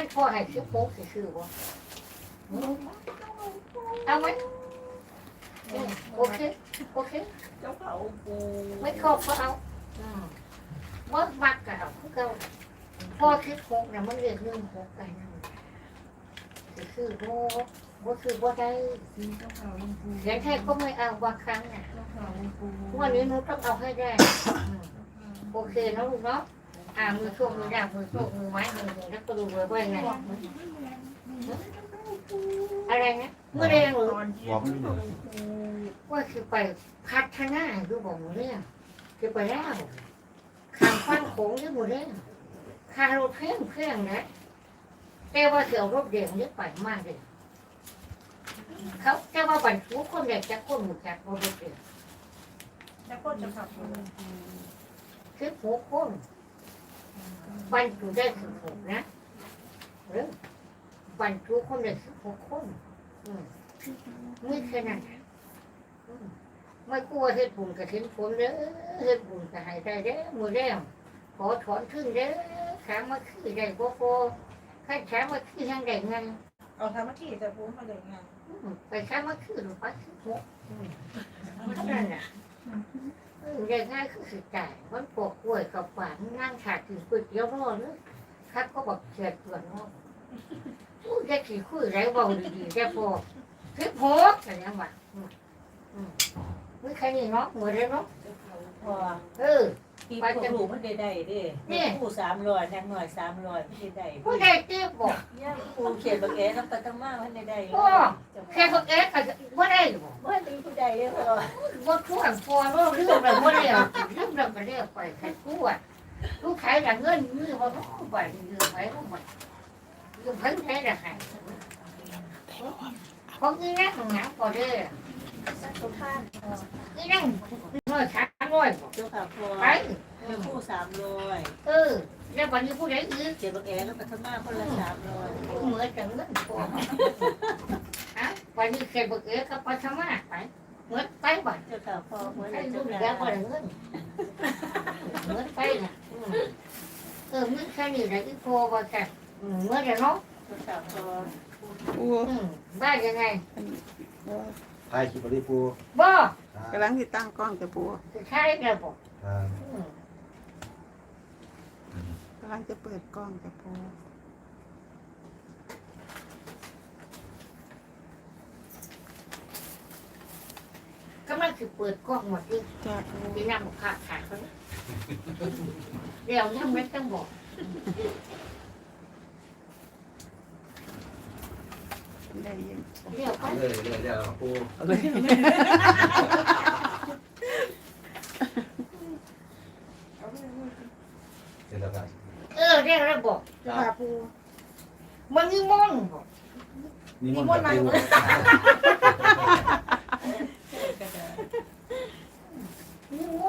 ขั้นพ่อให้ซื้อโป๊กสิซื้อบ่เอาไหมเออโอเคโอเคเจ้าเขาปูไม่ครบก็เอาอืมว่ามักก็เอาคือเขาพ่อคิดหกนะมันเรียกเรื่องหกกันนั่นสิซื้อบ่บ่ซื้อบ่ได้เจ้าเขาลงปูเขียนให้ก็ไม่เอาบางครั้งน่ะเจ้าเขาลงปูวันนี้หนูต้องเอาให้ได้อืมโอเคนะลูกเนาะ อ่ามือโชคมือดาบมือโชคมือไม้มือหนึ่งแล้วก็ดูเลยว่ายังไงอะไรนะเมื่อเรียนหรือตอนเย็นเจ้ว่าคือไปพัฒนาดูบอกหนูเนี่ยคือไปแล้วขางฟันโขงที่หมดเลยคารถเพ่งเพ่งนะแต่ว่าเสียวรถเดี่ยวนี่ไปมากเลยเขาแต่ว่าบรรทุกคนเด็กจะคนหมดจากรถเดี่ยวแล้วก็เจ้าเขาลงปูคือหัวคน บรรทุกได้สิบหกนะหรือบรรทุกคนได้สิบหกคนอืมไม่แค่นั้นนะอืมไม่กลัวเฮ็ดบุญกับเห็นผลเด้อเฮ็ดบุญกับหายได้เด้อมือแรงขอถอนขึ้นเด้อขามาคือได้บ่พอข้าขามาคือทางได้เงินเอาทำมาที่แต่ปูมาเลยไงอืมไปขามาคือหรือไปคือหกอืมเท่านั้นน่ะ ยังไงคือสิจ่ายมันปวดป่วยกับฝันนั่งขาดถึงก๋วยเตี๋ยวรอเนอะครับก็บอกเฉียดตัวนาะอู้จะขี่คุยไรเบาดีๆแค่พอคือโพสอะไรอย่างเงี้ยอืมอืมมือใครนี่เนาะมือเด้เนาะพอเออ ปีพวกลูกมันได้ได้เด้ผู้สามร้อยนางหน่อยสามร้อยไม่ได้ได้ผู้ใดเจ็บบอกย่าผู้เขียนบักแอน้ำปลาตั้งมากมันได้ได้แค่พวกเอ๊ะอาจจะว่าได้บอกว่าตีผู้ใดเด้อพอว่าช่วยพอเรื่องเรื่องแบบว่าเรียกเรื่องแบบเรียกไปใครกู้อะลูกขายหลังเงินมือว่าต้องไปยืมไปต้องไปยืมเพิ่งใช้ละใครเพราะงี้นะของหนังพอเด้อทุกท่านนี่นั่งน้อยช้า งน้อยบอกเจ้าค่ะพอไปผู้สามร้อยเออ แล้ววันนี้ผู้ใดอื่นเขียนบักแอน้ำปลาตั้งมากคนละสามร้อยเหมือนกันเงินพอฮะวันนี้เคยบอกเอ๊ะก็ไปทำมาไปเหมือนไปบ่เจ้าค่ะพอเหมือนไอ้เจ้าลูกค่ะแล้วก็เงินเหมือนไปนะเออมึงแค่นี้แหละที่พอว่าแค่เมื่อจะเนาะเจ้าค่ะพอปูบ้านยังไง ถ่ายคลิปบริปูบ่กำลังติดตั้งกล้องจะปูจะใช้แล้วบ่ครับกำลังจะเปิดกล้องจะปูกำลังจะเปิดกล้องหมดที่จะปูที่นั่งบอกขาดขาดเขาเดี๋ยวนั่งไม่ต้องบอก ได้ยินเดี๋ยวก็เลยเลยเดี๋ยวปูเดี๋ยวเราไปเออเรียกแล้วบอกจะพาปูมันนิมนต์บอกนิมนต์มาอยู่ม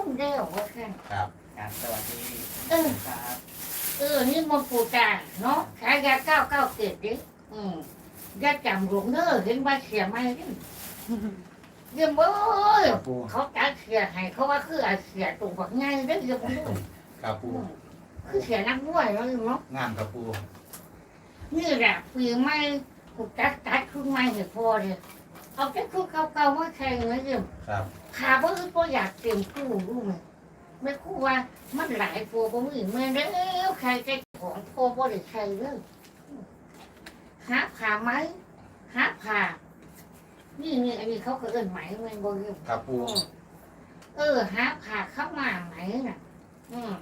นต์เดียวว่าแค่ ครับ ครับสวัสดี เออ ครับ เออ นี่มนต์ปูจางเนาะขายยาเก้าเก้าเกตดิอืมยาจำหลวงเนอเห็นใบเสียไหมดิเยี่ยมเอ้ยครับปูเขาตัดเสียให้เขาว่าคืออาเสียตรงบักง่ายได้อเยี่ยมเอ้ยครับปูคือเสียนักมวยแล้วเนาะงามครับปูนี่แหละปีใหม่กูตัดตัดขึ้นใหม่ให้พอเลยเอาแต่ชุดเก่าๆมาแข่งเลยเยี่ยมครับขาบ่คือบ่อยากเต็มคู่รู้ไหมแม่ครูว่ามันหลายตัวบ่มีแม่เด้อใครจะของพ่อบ่ได้ใช้เลยหาผ่าไหม หาผ่านี่นี่อันนี้เขาก็เอิ้นไหมแม่นบ่เยี่ยมครับปูเออหาผ่าเข้ามาไหมน่ะ อืม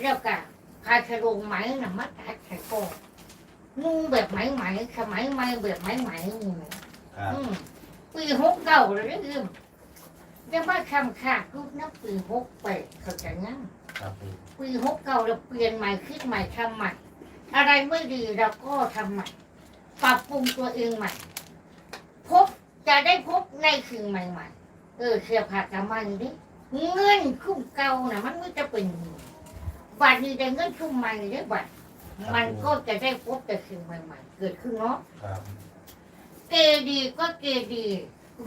แล้วก็พาชะลงไหมน่ะมาตัดใส่โกนุ่งแบบไหมไหมสมัยใหม่แบบไหมไหมนี่แหละครับ อืมปีหกเก้าเลยนะอืมยังว่าคำขาดรูปนับปีหกแปดเข้าใจงั้นครับปูปีหกเก้าเราเปลี่ยนใหม่คิดใหม่ทำใหม่ อะไรไม่ดีเราก็ทำใหม่ ปรับปรุงตัวเองใหม่ พบจะได้พบในสิ่งใหม่ๆ เออเสียผักกับมันดิเงินคุ้มเก่านะมันไม่จะเป็นบัตรนี้ได้เงินคุ้มใหม่ได้บัตรมันก็จะได้พบแต่สิ่งใหม่ๆ เกิดขึ้นเนาะครับเกดีก็เกดี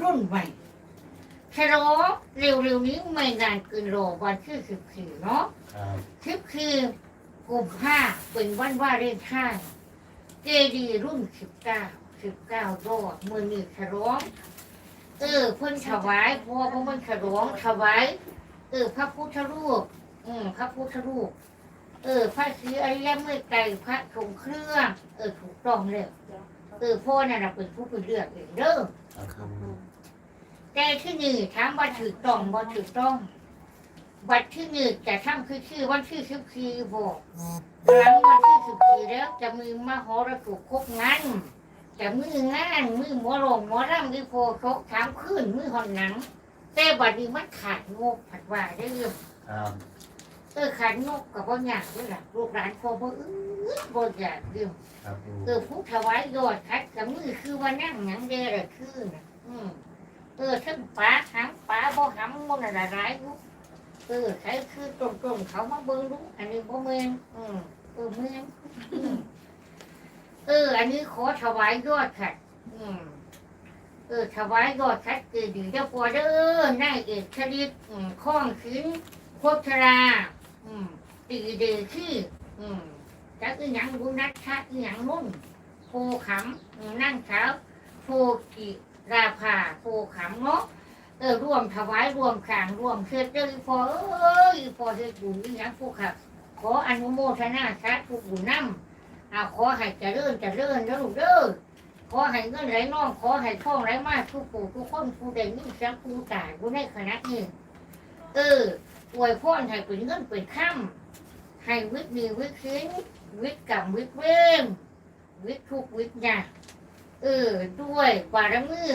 รุ่นใหม่ฉลองเร็วๆนี้ไม่นานเกินรอวันที่สิบสี่เนาะครับสิบคือกลุ่มห้าเป็นวันว่าเล่นห้า เจดีย์รุ่นสิบเก้าสิบเก้ายอดมือนี่ฉลองเออเพิ่นถวายพ่อเพราะมันฉลองถวายเออพระพุทธรูป อืมพระพุทธรูป เออ พระศรีอริยเมื่อไก่พระทรงเครื่อง เออถูกต้องเลยเออพ่อน่ะน่ะเป็นผู้ไปเลือกเองเด้อครับปูแต่ที่นี่ถามว่าถูกต้องบ่ถูกต้อง บัตรที่หนึ่งจะทำคือชื่อวันที่สิบสี่บอกหลังวันที่สิบสี่แล้วจะมีมหรสพครบงานจะมืองานมือหมอลงหมอรำมือโพชกถามขึ้นมือหอนหนัง แต่บัดนี้มันขาดงบผัดว่าได้เรื่องครับเออขาดงบกับบ่อยากด้วยล่ะลูกหลานพอบ่อื้อบ่อยากเรื่องครับปูเออผู้ถวายยอดคัดกับมือคือว่านั่งหยังเด้อละคือน่ะอืมเออทั้งปลาหางปลาบ่หำมันอะไรร้ายอยู่ เออใช้คือตรงๆเขามาเบิ่งดูอันนี้บ่แม่นอืมเออแม่นอืมเออ อันนี้ขอถวายยอดค่ะอืมเออถวายยอดคัดคือดีเจ้าพ่อเด้อนายเอกชลิตอืมข้องขินโคชราอืมตีเดีคืออืมจักอีหยังบุนัดชาอีหยังนุ่นโพขำนั่งเช้าโพกิราภาโพขำเนาะ เออร่วมถวายร่วมขางร่วมเชิดเจ้าอีพอเอ้ยอีพอเฮ็ดบุญอีหยังผู้ขับ ขออนุโมทนาสาธุบุญนำอาขอให้เจริญเจริญนะลูกเด้อขอให้เงินไหลน้องขอให้ท่องไหลมาทุกปู่ทุกคนผู้ใดมีเสียงผู้ตายผู้ในคณะนี้เอออวยพรให้เป็นเงินเป็นค่ำให้วิทย์มีวิทย์สินวิทย์กรรมวิทย์เวรวิทย์ทุกวิทย์ยาเออด้วยบารมี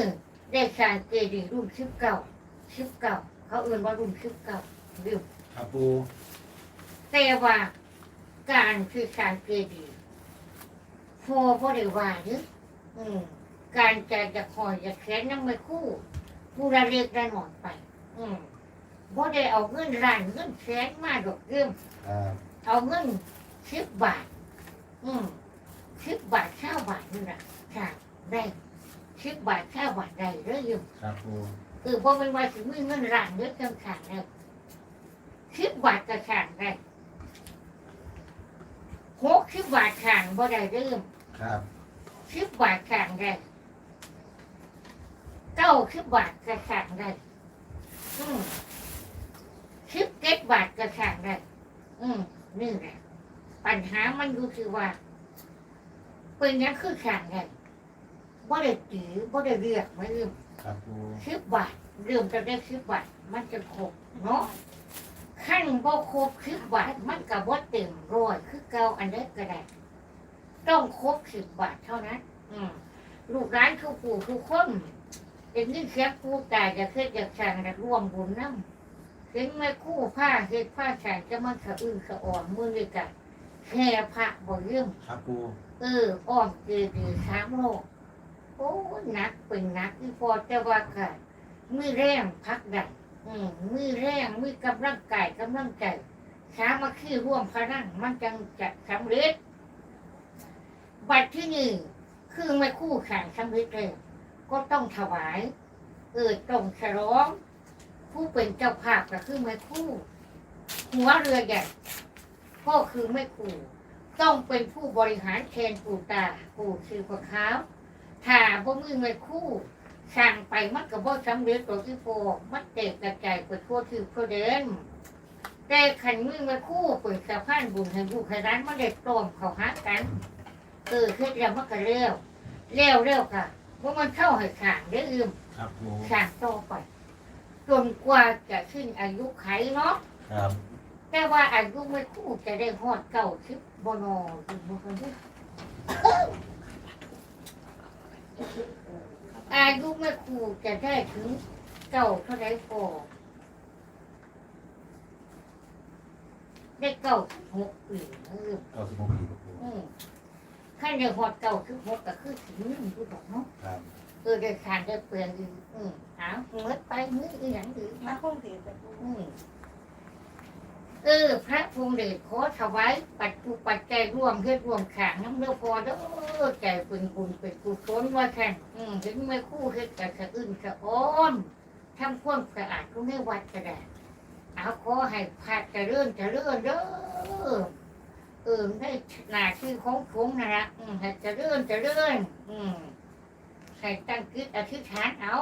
ได้สร้างเจดีย์รุ่นชิบเก่าชิบเก่าเขาเอื่นว่ารุ่นชิบเก่าเรื่องครับปูแต่ว่าการคือสร้างเจดีย์พอบ่ได้ว่าเด้ออืมการจะจะคอยจะแขนยังไม่คู่ผู้ระเล็กระหน่อยไป อืมบ่ได้เอาเงินร้านเงินแสนมาดอกเรื่องครับเอาเงินสิบบาท อืมสิบบาทเช้าบาทนี่นะค่ะได้ สิบบาทเช้าบาทได้เรื่อยอยู่ครับปูคือพอเป็นว่าถึงมือเงินร้านเยอะจังขาดแล้วสิบบาทก็ขาดได้หกสิบบาทขาดบ่ได้เริ่มครับสิบบาทขาดได้เก้าสิบบาทก็ขาดได้อืมสิบเจ็ดบาทก็ขาดได้อืมนี่แหละปัญหามันอยู่ที่ว่าเป็นหยังคือขาดได้ บ่ได้ตีบ่ได้เรียกไม่ลืมครับปูสิบบาทเริ่มจะได้สิบบาทมันจะครบเนาะขั้นบ่ครบสิบบาทมันก็บ่เต็มร้อยคือเก่าอันใดก็ได้ต้องครบสิบบาทเท่านั้น อืมลูกร้านทุกปู่ทุกคนเอ็นนี่เสียปูตายจะเคยจะสั่งจะร่วมบุญน้ำเห็นไหมคู่ผ้าเฮ็ดผ้าฉางจะมันสะอื้นสะอ่อนมือเลยกะแค่พระบ่เรื่องครับปูเอออ้อมเจดีย์สามโลก โอ้หนักเป็นหนักที่พอแต่ว่าค่ะมือแรงพักดันอืมมือแรงมือกำลังกายกำลังใจสามัคคีร่วมพลังมันจังจะสำเร็จ บัตรที่หนึ่งคือไม่คู่แข่งสำเร็จเลยก็ต้องถวายเออต้องฉลองผู้เป็นเจ้าภาพก็คือไม่คู่ หัวเรือใหญ่ก็คือไม่คู่ ต้องเป็นผู้บริหารแทนปู่ตาปู่ชื่อพวกเขา ถ้าบ่มือเงินคู่สั่งไปมันก็บ่สำเร็จตัวที่โฟมันเตกกระจายไปทั่วที่ทั่วเดินแต่ขันมือเงินคู่เปิดสะพานบุญให้ลูกให้ร้านมันเด็ดตรมเขาหากันเออเฮ็ดแล้วมันก็เร็วเร็วเร็วค่ะว่ามันเข้าให้ขางได้อลืมครับปูขางต่อไปจนกว่าจะขึ้นอายุไขเนาะครับแต่ว่าอายุไม่คู่จะได้ฮอดเก่าชิบบนอดูบ่กันเด้อ อายุไม่คู่จะได้ถึงเก่าเท่าไรพอได้เก่าสิบหกปีเออเก้าสิบหกปีครับปูอืมขั้นได้ฮอดเก่าสิบหกก็คือถึงนึ่งทุกดอกเนาะครับเออได้ทานได้เปลืองอีกอืมเอาเมื่อไปมื้ออีหยังอีกมาคงเสียแต่ปูอืม เออ พระภูมิเดชขอถวายปัจจุปัจจัยร่วมเพื่อร่วมขางน้ำเลือพอเด้อใจเป็นบุญเป็นกุศลว่าแค่นอืมถึงไม่คู่เฮ็ดกับสะอื่นสะอ้อมทำความสะอาดก็ไม่วัดก็ได้เอาขอให้พระเจริญเจริญเด้อเออได้หน้าที่อของผมนะนะอืมให้จะเลื่อนจะเลื่อนอืมให้ตั้งคิดอธิษฐานเอา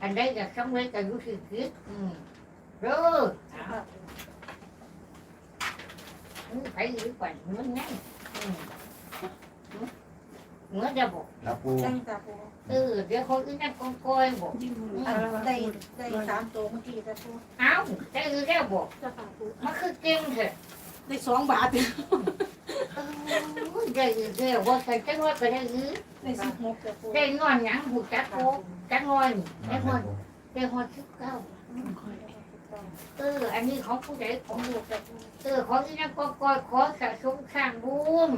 อันใดอยากสำเร็จก็อยู่ที่คิดอืมเด้อ เอาอืมไปหรือก่อนเงินไงอืมเงินจะบอกครับปูได้จ้ะปูเออเดี๋ยวคนอื่นนั่นกองกอยบอกยิ่งมืออันได้ได้สามตัวเมื่อกี้จ้ะปูเอ้าได้อือได้บอกจ้ะค่ะปูมันคือเก่งเถอะได้สองบาทเออได้อือได้ว่าใครจะว่าก็ได้อือได้สิบหกจ้ะปูได้งอนหยังหูจักโคกจักงอนได้คงอรับนปูได้งอนสิบเก้า เอออันนี้ของผู้ใดของลูกแต่เออของที่นั่นก็กอยขอสะสมข้างบุญ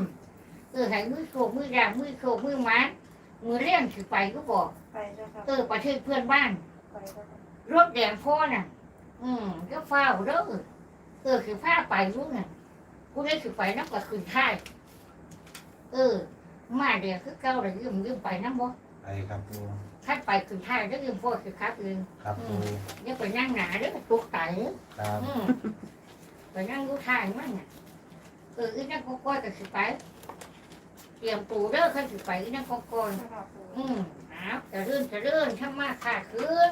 เออให้มือโศกมือดามือโศกมือหมันมือเลี้ยงสิไปก็บอก ไปจ้ะค่ะเออประเทศเพื่อนบ้าน ไปจ้ะค่ะรถแดงพ่อน่ะ อืมก็ฟ้าวเด้อเออคือฟ้าไปรู้น่ะกูได้สิไปน้ำกับคืนท้ายเออ มาเดี๋ยวคือเก้าเลยยืมยืมไปน้ำบ่ไปครับปู ถ้าไปคืนท้ายก็ยืมพ่อคือครับเองครับปูเนี่ยไปนั่งหนาเด้อตุกไตเด้อครับอืมไปนั่งดูทางมันน่ะเอออีนั่งก็ก้อยกับสิไป เตรียมปูเด้อขึ้นสิไปอีนั่งก็ก้อยจ้ะค่ะปูอืมอ้าวจะเรื่นจะเรื่นช่างมากค่ะคืน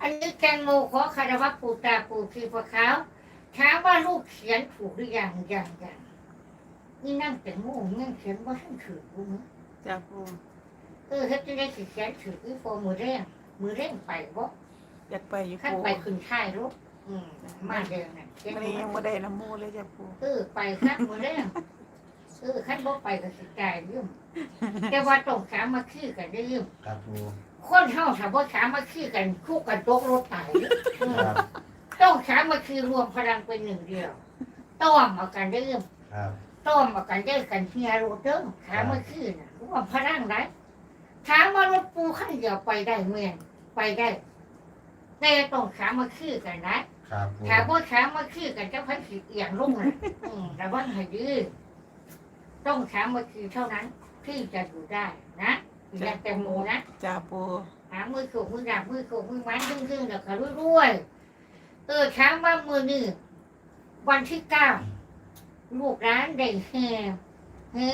อันนี้แตงโมขอคารวะปู่ตาปู่ทีพระขาวถามว่าลูกเขียนถูกหรือยังยังยังนี่นั่งแตงโมนั่งเขียนว่าท่านถือรู้ไหมจ้าปู เออเฮ็ดจะได้สิเขียนถืออีโฟมือแรงมือแรงไปบ่อยากไปอยู่ขั้นปูไปขึ้นท้ายรถอืมมาเดินน่ะเขียนวันถูนี้กยังไม่ได้น้ำมูเลยจ้าปูเออไปขั้นมือแรงเออขั้นบ่ไปก็สิตายยืมแต่ว่าต้องสามาคือกันได้ยืมครับปูคนเฮาถ้าบ่สามาคือกันคู่กันตกรถตายเด้ออืมครับต้องสามัคคีรวมพลังเป็นหนึ่งเดียวต้อมเอากันเริ่มครับ ต้อมเอากันเริ่มกันเฮียโรเดอร์สามัคคีน่ะรวมพลังได้ ถามว่ารถปูขั้นเดียวไปได้เมืองไปได้แต่ต้องสามัคคีกันนะครับปูถามว่าสามัคคีกันจะพันสิเอียงลงนะอืมระวังให้ดื้อต้องสามัคคีเท่านั้นที่จะอยู่ได้นะอย่าแตงโมนะ จ้าปูหามือโขกมือดาบมือโขกมือไม้ดึงดึงๆแล้วก็รวยๆเออช้างว่ามือนี่วันที่เก้าลูกร้านได้แห่ เฮ้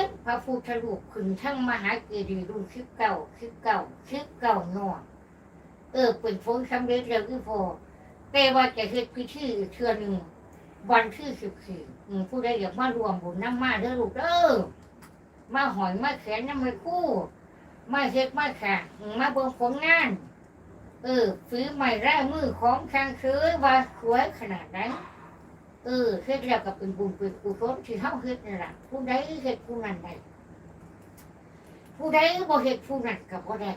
ยพระพุทธรูปขึ้นทั้งมหาเจดีย์รุ่นสิบเก้าสิบเก้าสิบเก้าหน่อเออเป็นผลสำเร็จแล้วที่พอแต่ว่าจะเฮ็ดพิธีอีกเทื่อหนึ่งวันที่สิบสี่ผู้ใดอยากมารวมบุญน้ำมาเด้อลูกเด้อมาหอยมาแขนน้ำมือคู่ มาเฮ็ดมาค่ะมาเบิ่งผลงาน เออฝีใหม่แร่มือของทางซื้อว่าสวยขนาดไหน เออเฮ็ดแล้วก็เป็นบุญเป็นกุศลที่เฮาเฮ็ดนี่ล่ะผู้ใดเฮ็ดผู้นั้นได้ผู้ใดบ่เฮ็ดผู้นั้นก็บ่ได้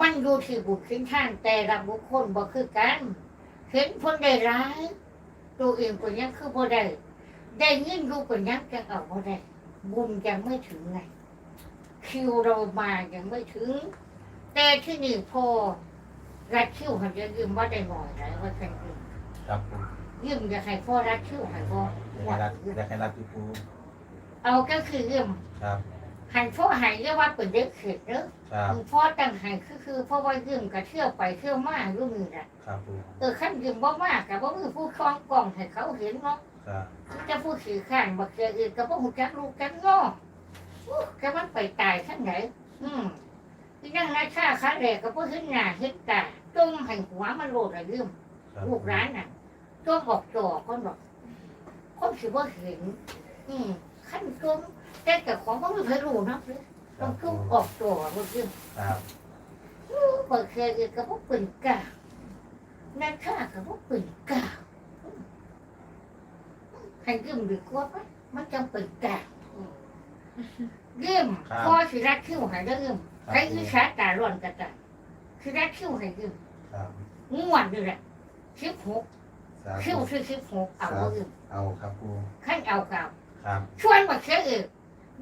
มันอยู่ที่บุญขึ้นท่านแต่ละบุคคลบ่คือกันเห็นคนได้ร้าย ตัวเองเป็นยังคือบ่ได้ได้เงินอยู่เป็นยังจังเอาบ่ได้บุญยังไม่ถึงไงคิวเรามายังไม่ถึง แต่ที่นี่พอรัดคิวหันจะยืมว่าได้หน่อยไหนว่าฉันยืมครับ ปูยืมอยากให้พ่อรัดคิวให้พ่ออยากให้รับอยากให้รับที่ปูเอาก็คือยืมครับหันพ่อใหายเรียกว่าเป็นเด็กเข็ดเนอะครับพ่อตั้งใหายคือคือเพราะว่ายืมกับเที่ยวไปเที่ยวมาอยู่นี่แหละครับปูเออขั้นยืมบ่มากกับว่ามือผู้คล้องกล่องให้เขาเห็นเนาะครับจะผู้ขี่ข้านบักเจออื่นกับว่าหูจักลูกกันง้ออู้แกมันไปตายขั้นไหนอืมที่นั่งนาชาขาแรกกับพวกขึ้นหน้าขึ้นตาจ้มให้หัวมันโลดอะไรยืมครับลูกร้านน่ะ จ้มออกจอคนบอกคนสิว่าเห็น อืมขั้นจ้มแต่แต่ของมันไม่เคยรู้นะเพื่อนคต้รัอบงปูจุ่มออกจอมันยืมครับบักเคยอื่นกับพวกปืนกานาชากับพวกปืนกาให้ยืมดีกว่าไหมมันจำเป็นกาอืมยืมพอสิรักคิ้วใหายได้ยืมครับใครปูอิจฉาตาร้อนกันจ้ะคือได้คิ้วให้ยืมครับง่วนด้วยแหละสิบหก สาคิ้วธุคือสิบหกเอาบ่ยืมเอาครับปูขั้นเอาเก่าครับชวนมาเชื่ออื่น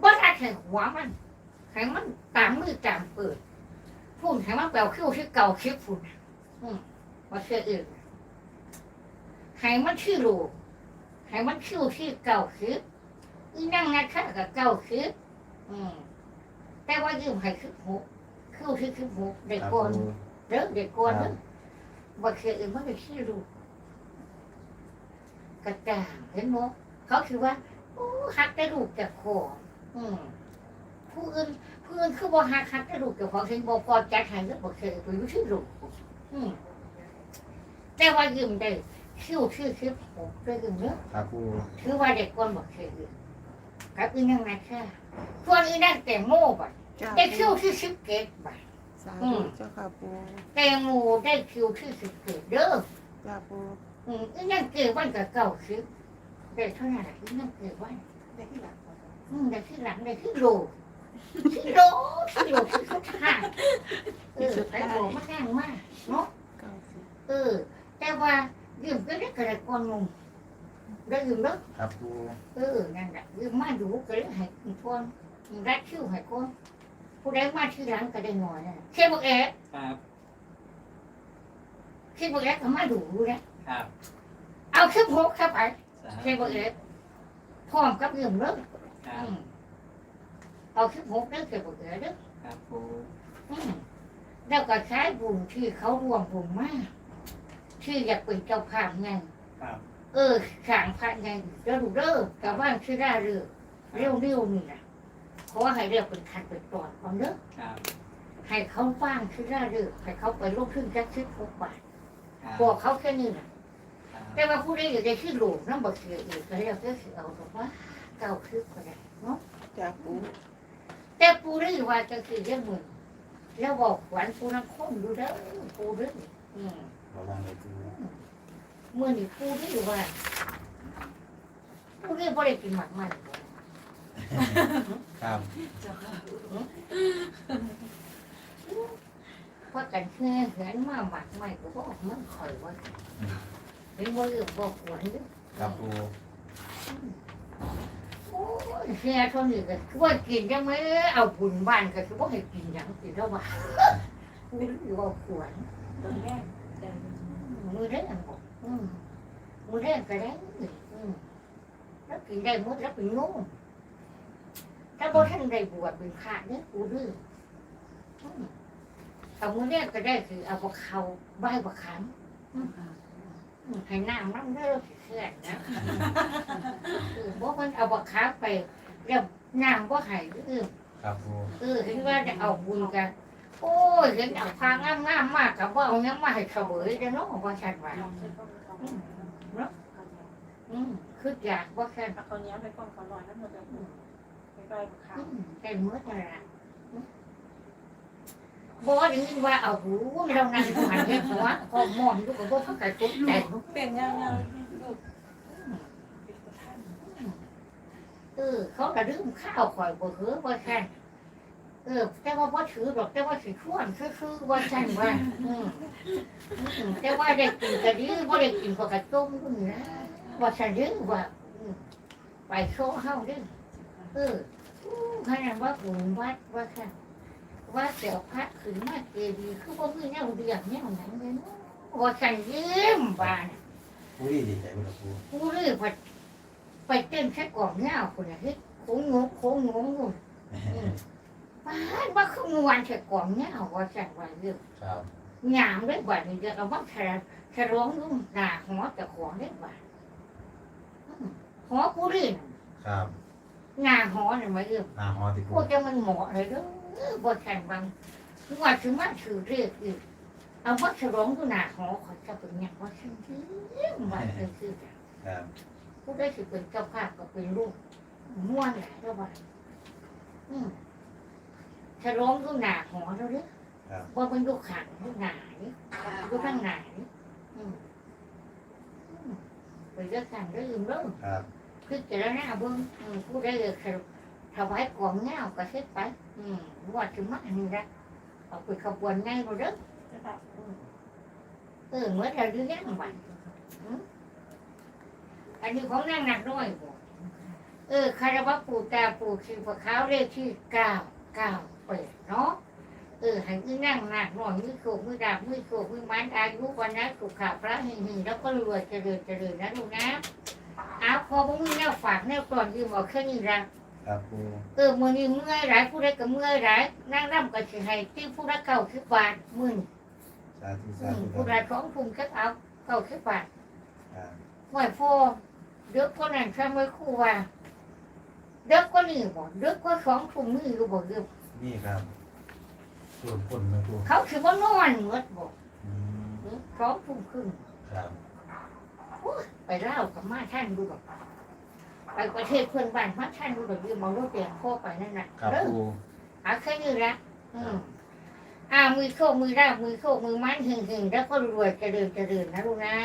บ่ได้แข่หัวมันให้มันตามมือตามเปิดพูดให้มันแปลคิ้วที่เก่าคิ้วฝุ่นอืมมาเชื่ออื่นให้มันชื่อโลกให้มันคิ้วที่เก่าคิ้วอีนั่งนัดข้ากับเก่าคิ้วอืมแต่ว่ายืมให้คิ้วหกคิ้วที่คิ้วหกเด็กครับก่อนปู เด้อเด็กก่อนเด้อบ่เคยอื่นมันเป็นขี้ลูก กระจ่างเห็นไหมเขาคือว่าโอ้หักได้ลูกจากของอืมผู้อื่นผู้อื่นคือบ่หักหักได้ลูกจากของเห็นบ่พอจัดให้ก็บ่เคยไปอยู่ที่ลูกอืมแต่ว่ายืมได้คิวชื่อคิวผมได้ยืมเนาะครับปูถือว่าเด็กคนบ่เคยยืมกับอีนั่งนะค่ะส่วนอีนั่งแต่โม่บ่ะจ้าได้คิปูวที่สิบเกตบ่ะสาธุเจ้าค่ะปูแต่โม่ได้คิวที่สิบเกตเด้อจ้าปู อืมอีนั่งเกิดวันกับเก่าสิบได้เท่านั้นแหละอีนั่งเกิดวันได้ที่หลังก่อนอืมได้ที่หลังได้ที่โลที่โลที่โลที่สุดท้ายเออไอ้โลมาแห้งมากเนาะเก้าสิบเออ แต่ว่ายืมก็ได้กระไรก่อนงงได้ยืมแล้วครับปูเออนั่นแหละยืมมาดูก็เลยให้คุณพ่อรัดคิ้วให้คนผู้ใดมาที่หลังก็ได้หน่อยนะเชื่อบอกเอ๋ครับ คิดบอกเอ๋ก็มาดูดูนะ ครับเอาขึ้นหกครับไปสาเชื่อบอกเอ๋พร้อมกับยืมแล้วครับอืมเอาขึ้นหกเด้อเชื่อบอกเอ๋เด้อครับปูอืมแล้วก็ใช้บุญที่เขารวมบุญมากที่อยากเป็นเจ้าภาพไงครับ เออขางพันไงเด้อดูเด้อกับบ้านชื่อได้เรือเร็วเร็วๆนี่นะขอให้เรียกเป็นคันเป็นตอนก่อนเด้อครับให้เขาฟังชื่อได้เรือให้เขาไปลงทุนจักชิดหกบาทครับบอกเขาแค่นี้นะครับ แต่ว่าผู้ใดอยากได้ชื่อหลวงน้ำบอกเสียอีกก็เรียกได้เสียเอาถูกว่าเก้าคือก็ได้เนาะจ้าปูแต่ปูได้ว่าจะคือเรื่องมือแล้วบอกขวัญปูน้ำข้นดูเด้อปูเด้ออืมระวังเลยปูเมื่อนี่ปูได้ว่าปูได้บ่ได้กินหมากมันครับเพราะกันแค่เห็นมาหมักใหม่ก็บอกมันคอยว่า เห็นว่าเรื่องบอกหวนเด้อครับปูโอ้ยแค่เท่านี้ก็คือว่ากินยังไม่เอาบุญบ้านก็คือว่าให้กินอย่างกินเท่าไหร่กูรู้ว่าขวนตรงแรกได้มือได้อันบอกอืมมือได้ก็ได้อืมแล้วกินได้หมดแล้วเป็นงูถ้าบ่ท่านได้บวชเป็นพระเนี่ยกูดื้ออืมเอามือแรกก็ได้คือเอาบะเขาใบายบะขามอืมอืม ให้น้ำน้ำเด้อเพื่อนนะเออบ่มันเอาบะขามไปแล้วน้ำบ่ให้เออครับปูเออเห็นว่าจะเอาบุญกัน โอ้ยเห็นเอาพางามงามมากกับว่าเอาเนี้ยมาให้เสวยจะน้องว่าชันว่อช้ข้าวเขาอืมคืออยากว่าชันเอาข้าวเหนียวไปก้อนข้าลอยแล้วหมดแล้วไปไปข้าอืวมแต่เมื่อไหร่ะ บอกอย่างนี้ว่าเอาหูเรานั่งอยู่หันเนี่ยหัวพอมองดูกับว่าเขาไก่ตุ๊กแต่เป็นยังไงเออเขากระดึ้มข้าวข่อยบ่เหือว่าชันเออ แต่ว่าพ่ถือหรอกแต่ว่าสิชวนคือๆว่าชันว่าอืมแต่ว่าได้กินกระดื้อว่ได้กินพอกระตุ้มนู่นะว่าฉันดื้อว่าไปโซ่เฮาดื้อเออขนาดว่าบุญวัดว่าแค่ ว่าเสี่ยวพัดขึ้นมาเจดีย์คือว่ามือแนวเดียงแนวหนังเลยเนาะว่าฉันยิ้มบานปูดีดีใจไหมครับปูกูเลยไปไปเต้นแค่กล่องเงาคนน่ะเฮ้ยโค้งงงโค้งงงนู่นอืมบ้านว่าคือนวลแค่กล่องเงาว่าฉันว่าเรื่องครับหยามได้บ่านี่เดี๋ยวเอาว่าแค่แค่ร้องนุ่มหนาหัวแต่ของได้บ่าอืมหัวกูเลยน่ะครับหน้าหอเนี่ยมาเรื่องหน้าฮอติพปูวกจะมันเหมาะเลยเด้อ บทแข่งบางว่าถึงว่าถือเรียกอีกเอาวัดฉลองก็หน้าหอขอจะเป็นอย่างว่าฉันที่ว่าเป็นคือครับผู้ได้สิเป็นเจ้าภาพก็เป็นลูกม่วนแหละเจ้าว่าอืมฉลองก็หน้าหอแล้วเด้อครับว่ามันดูขังดูหนานี่ดูข้างหนานี่อืมอืมไปเลือกกันได้ยินเด้อครับคือเจรนาเบิ้งอืมผู้ได้เลย ถวายกองเงาก็เฮ็ดไป อืมว่าถึงมาอันนี้ละเอาไปขบวนง่ายบ่เด้อเออเหมื่อนเราดูยังบันอันนี้ของนางหนักน้อยบ่เออคารวะปู่ตาปู่ชีพะขาวเลขที่อเก้าเก้าเปิดเนาะเออให้อีนั่งหนักหน้อยมือโขกมือดาบมือโขกมือมันอายุวันนั้นสุขะพระหึงหึงแล้วก็รวยเจริญเจริญนะลูกนะเอาพอพวกมึงแนวฝากแนวก่อนยืมเอาแค่นี้ละ ครับปูเออมือนี้เมื่อยหลายผู้ใดก็เมื่อยหลายนั่งร่ำก็สิให้ที่ผู้ใดเก่าคิดบาทหมื่นสาธุอืสามธุคผู้ใดรับสองภูมิก็เอาเก่าคิดบาทครับห่วยพอเด็กคนนั้นทำไว้ครู่ว่าเด็กก็นี่บอกเด็กก็สองทุ่มนี่ก็บอกเด็กนี่ครับส่วนคนนะปูเขาคือว่านอนเมื่อบอกอืมสองทุ่มครึ่งครับไปเล่ากับมาท่านดูดอก ไปประเทศเพื่อนบ้านมาท่านดูดอกยืมเอารถเตียงโคไปนั่นน่ะครับเด้อปู เอาแค่นี้ละอืมอ่ามือโชคมือราบมือโชคมือมันหึงหึงแล้วก็รวยเจริญเจริญนะลูกนะ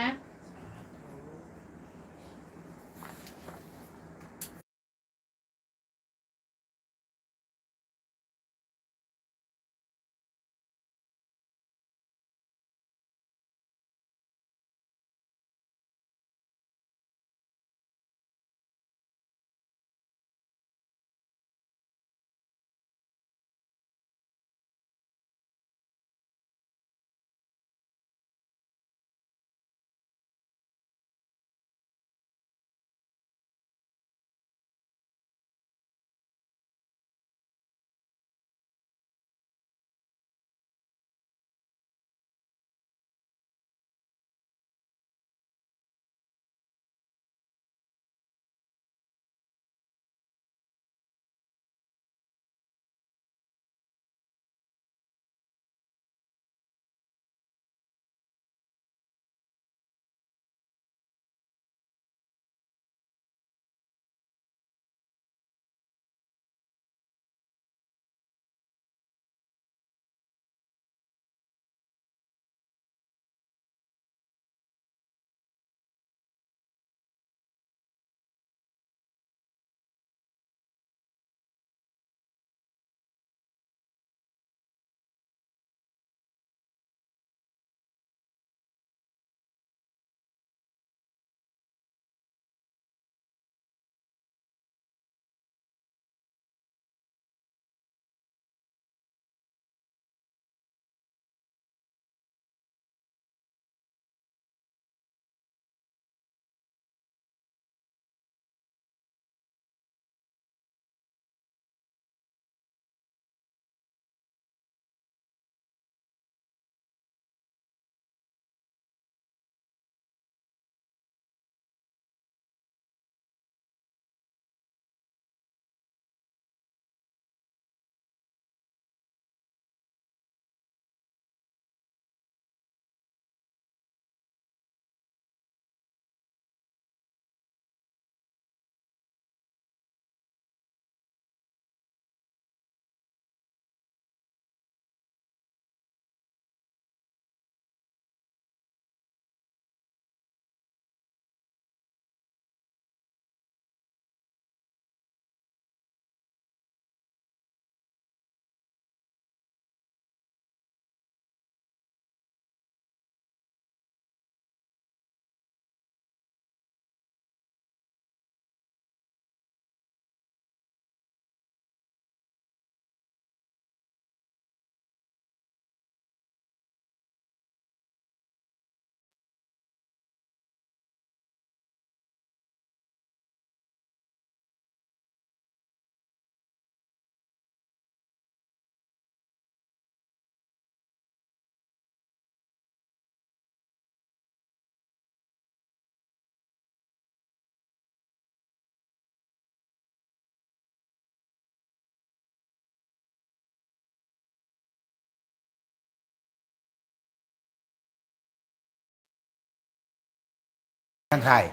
ทั้งไทาย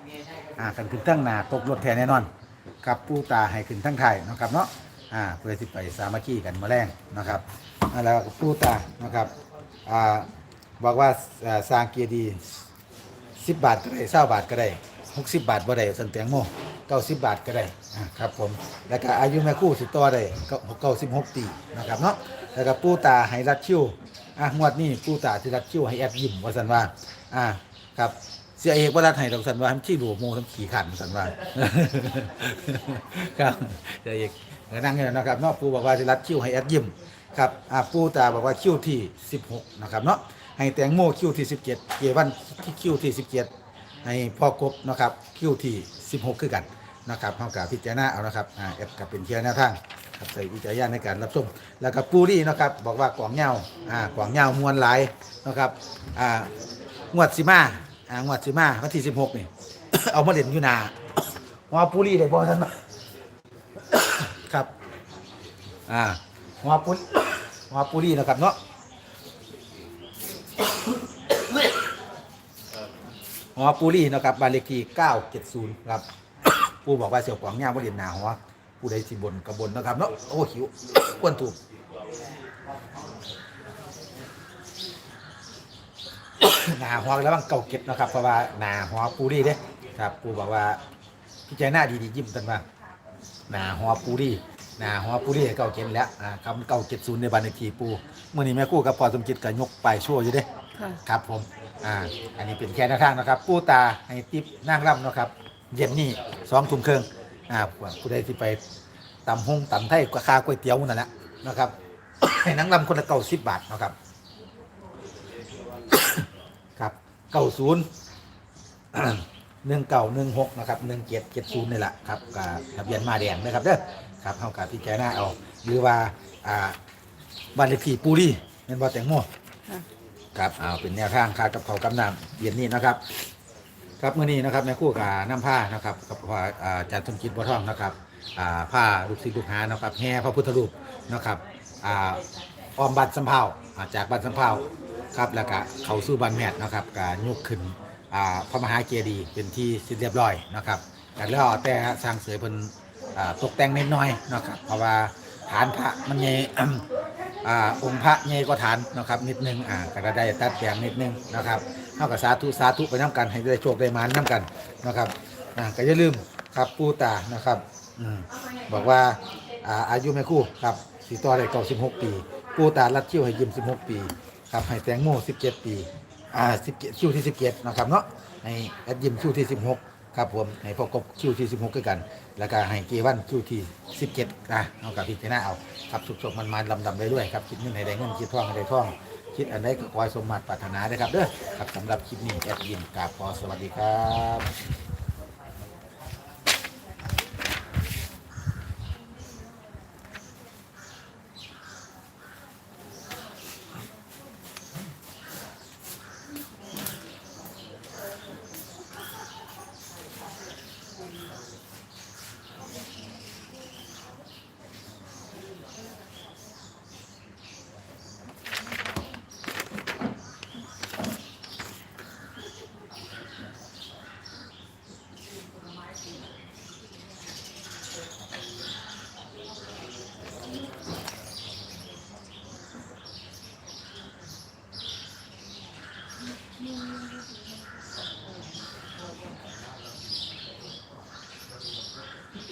อ่ากันขึ้นตั้งหนาตกรถแทนแน่นอนกับปูตาให้ขึ้นทั้งไทายเนาะครับเนาะอ่าเพื่อที่ไปสามัคคีกันมาแรงนะครับอ่าแล้วปูตานะครับอ่าบอกว่าอ่าสร้างเกียร์ดีสิบบาทก็ได้เศร้าบาทก็ได้หกสิบบาทบ่ได้สันเตียงโมเก้าสิบบาทก็ได้อ่าครับผมแล้วก็อายุแม่คู่สิบต่อได้ก็เก้าสิบหกปีนะครับเนาะแล้วก็ปูตาให้รัดคิวอะงวดนี้ปูตาที่รัดคิวให้แอบยิ้มว่าสันว่าอ่าครับ เสียเอกว่ารัดให้ดอกสันว่าทำขี้หลวโมทำขี้ขันสันว่า ครับเสียเอกก็นั่งอยู่นะครับเนาะปูบอกว่าจะรัดคิ้วให้แอดยิ้มครับอ่าปูตาบอกว่าคิ้วที่ 16 นะครับเนาะให้แตงโมคิ้วที่ 17 เกวันที่คิวที่ 17 ให้พ่อกบนะครับคิ้วที่ 16 คือกันนะครับเท่ากับพิจารณาเอานะครับอ่าแอดกับเป็นเทียร์แนวทางครับใส่วิจารณญาณในการรับชมแล้วก็ปูรี่นะครับบอกว่ากวางเหงาอ่ากวางเหงามวลหลายนะครับอ่างวดสิมา อ่างวัดสิมาวันที่16นี่ เอามาเล่นอยู่นาหัวปูรีได้บ่ท่านมาครับ อ่าหัวปูหัวปูรีนะครับเนาะหัวปูรีนะครับบ้านเลขที่970ครับปูบอกว่าเสี่ยวกวางย่างบ่เรียนหนาหัวผู้ใดสิบนกระบนนะครับเนาะโอ้หิวควรถูก หนาหัวแล้วบางเก่าเก็บนะครับเพราะว่าหนาหัวปูรีเด้ครับปูบอกว่าพี่ใจหน้าดีๆยิ้มกันบ้างหนาหัวปูรีหนาหัวปูรีเก่าเก็บแล้วอ่าคำเก่าเก็บศูนย์ในบันเลขที่ปูเมื่อนี้แม่กู้กับพอสมจิตกับยกไปชั่วอยู่เด้ค่ะครับผมอ่าอันนี้เป็นแค่แนวทางนะครับ ปูตาให้ติปนั่งร่ำนะครับเย็นนี่สองทุ่มครึ่งอ่าผู้ใดที่ไปตำฮงตำไทยกว่าคาก๋วยเตี๋ยวนั่นแหละนะครับให้นั่งร่ำคนละเก้าสิบบาทนะครับ ครับ เก้าศูนย์หนึ่งเก้าหนึ่งหกนะครับหนึ่งเจ็ดเจ็ดศูนย์นี่แหละครับกับทะเบียนมาแดงนะครับเด้อครับเท่ากับที่แกหน้าเอาหรือว่าอ่าบ้านเลขที่ปูรีเป็นบ่อแตงโมค่ะครับเอาเป็นแนวทางค่ากับเขาวกำนำเย็นนี้นะครับ ครับมื้อนี้นะครับแม่ครู่กับน้ำผ้านะครับกับพระอ่าอาจารย์สมจิตบัวทองนะครับอ่าผ้าลูกศิษย์ลูกหานะครับแห่พระพุทธรูปนะครับอ่าอ้อมบัตรสำเภาอ่าจากบัตรสำเภา ครับแล้วก็เขาสู้บันแมทนะครับกายกขึ้นอ่าพระมหาเจดีย์เป็นที่เสร็จเรียบร้อยนะครับแต่แล้วแต่สร้างเสริมเพิ่นอ่าตกแต่งนิดหน่อยนะครับเพราะว่าฐานพระมันใหญ่อ่าองค์พระใหญ่กว่าฐานนะครับนิดนึงอ่าก็ได้ตัดแปลงนิดนึงนะครับเท่ากับสาธุสาธุไปน้ำกันให้ได้โชคได้มาน้ำกันนะครับอ่าก็อย่าลืมครับปู่ตานะครับอืมบอกว่าอ่าอายุแม่คู่ครับสีต่อได้เก้าสิบหกปี ปู่ตาลัดคิ้วให้ยิมสิบหกปี ครับให้แตงโมสิบเจ็ดปีอ่าสิบคิ้วที่สิบเจ็ดนะครับเนาะให้แอดยิมคิ้วที่สิบหกครับผมให้พ่อกบคิ้วที่สิบหกด้วยกัน แล้วก็ให้เกวันคิ้วที่สิบเจ็ดนะเอากับพี่เจน่าเอาครับสุขสมมันมันลำดำไปด้วยครับคิดเงินให้ได้เงินคิดท่องให้ได้ท่อง คิดอันใดก็คอยสมมาตรปรารถนาได้ครับเด้อครับสำหรับคลิปนี้แอดยินกราบขอสวัสดีครับ